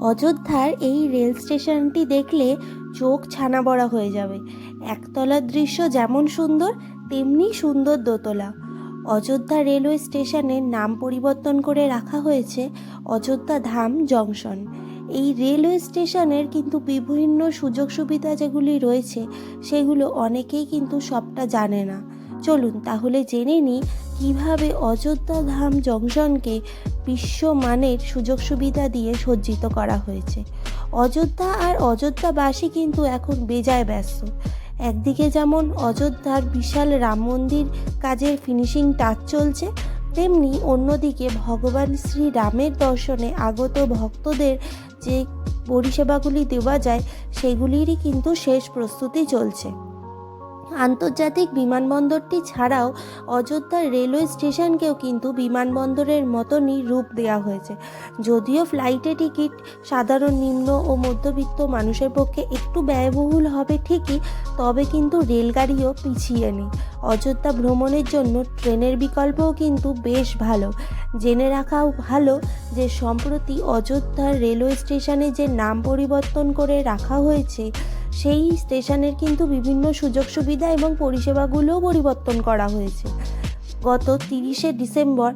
অযোধ্যার এই রেল স্টেশনটি দেখলে চোখ ছানা বড়া হয়ে যাবে। একতলার দৃশ্য যেমন সুন্দর, তেমনি সুন্দর দোতলা। অযোধ্যা রেলওয়ে স্টেশনের নাম পরিবর্তন করে রাখা হয়েছে অযোধ্যা ধাম জংশন। এই রেলওয়ে স্টেশনের কিন্তু বিভিন্ন সুযোগ সুবিধা যেগুলি রয়েছে, সেগুলো অনেকেই কিন্তু সবটা জানে না। চলুন তাহলে জেনে নিই কীভাবে অযোধ্যা ধাম জংশনকে বিশ্বমানের সুযোগ সুবিধা দিয়ে সজ্জিত করা হয়েছে। অযোধ্যা আর অযোধ্যাবাসী কিন্তু এখন বেজায় ব্যস্ত। একদিকে যেমন অযোধ্যার বিশাল রাম মন্দির কাজের ফিনিশিং টাচ চলছে, তেমনি অন্যদিকে ভগবান শ্রী রামের দর্শনে আগত ভক্তদের যে পরিষেবাগুলি দেওয়া যায়, সেগুলিরই কিন্তু শেষ প্রস্তুতি চলছে। আন্তর্জাতিক বিমানবন্দরটি ছাড়াও অযোধ্যার রেলওয়ে স্টেশনকেও কিন্তু বিমানবন্দরের মতনই রূপ দেওয়া হয়েছে। যদিও ফ্লাইটে টিকিট সাধারণ নিম্ন ও মধ্যবিত্ত মানুষের পক্ষে একটু ব্যয়বহুল হবে ঠিকই, তবে কিন্তু রেলগাড়িও পিছিয়ে নেই। অযোধ্যা ভ্রমণের জন্য ট্রেনের বিকল্পও কিন্তু বেশ ভালো। জেনে রাখাও ভালো যে সম্প্রতি অযোধ্যার রেলওয়ে স্টেশনে যে নাম পরিবর্তন করে রাখা হয়েছে সেই স্টেশনের কিন্তু বিভিন্ন সুযোগ সুবিধা এবং পরিষেবাগুলোও পরিবর্তন করা হয়েছে। গত তিরিশে ডিসেম্বর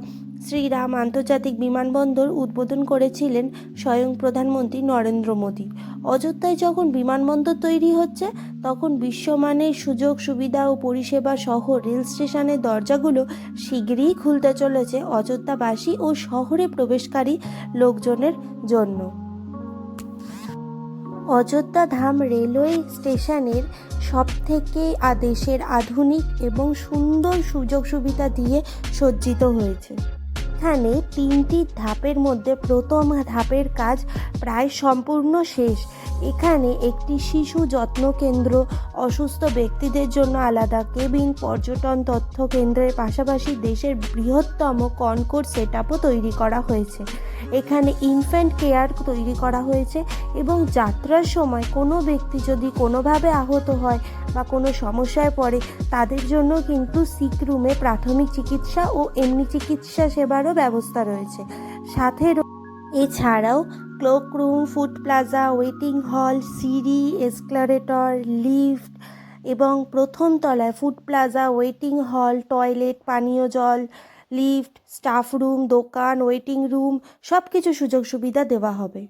শ্রীরাম আন্তর্জাতিক বিমানবন্দর উদ্বোধন করেছিলেন স্বয়ং প্রধানমন্ত্রী নরেন্দ্র মোদী। অযোধ্যায় যখন বিমানবন্দর তৈরি হচ্ছে, তখন বিশ্বমানের সুযোগ সুবিধা ও পরিষেবা সহ রেল স্টেশনের দরজাগুলো শীঘ্রই খুলতে চলেছে অযোধ্যাবাসী ও শহরে প্রবেশকারী লোকজনের জন্য। অযোধ্যা ধাম রেলওয়ে স্টেশনের সব থেকে দেশের আধুনিক এবং সুন্দর সুযোগ সুবিধা দিয়ে সজ্জিত হয়েছে। এখানে তিনটি ধাপের মধ্যে প্রথম ধাপের কাজ প্রায় সম্পূর্ণ শেষ। এখানে একটি শিশু যত্ন কেন্দ্র, অসুস্থ ব্যক্তিদের জন্য আলাদা কেবিন, পর্যটন তথ্য কেন্দ্রের পাশাপাশি দেশের বৃহত্তম কনকোর্ট সেট তৈরি করা হয়েছে। এখানে ইনফ্যান্ট কেয়ার তৈরি করা হয়েছে এবং যাত্রার সময় কোনো ব্যক্তি যদি কোনোভাবে আহত হয় বা কোনো সমস্যায় পড়ে, তাদের জন্য কিন্তু সিক রুমে প্রাথমিক চিকিৎসা ও এমনি চিকিৎসা সেবারও ব্যবস্থা রয়েছে। সাথে এছাড়াও cloak room food plaza waiting hall সিঁড়ি এসক্লারেটর লিফট এবং প্রথম তলায় food plaza waiting hall toilet পানীয় জল লিফট স্টাফ রুম দোকান ওয়েটিং রুম সব কিছু সুযোগ সুবিধা দেওয়া হবে।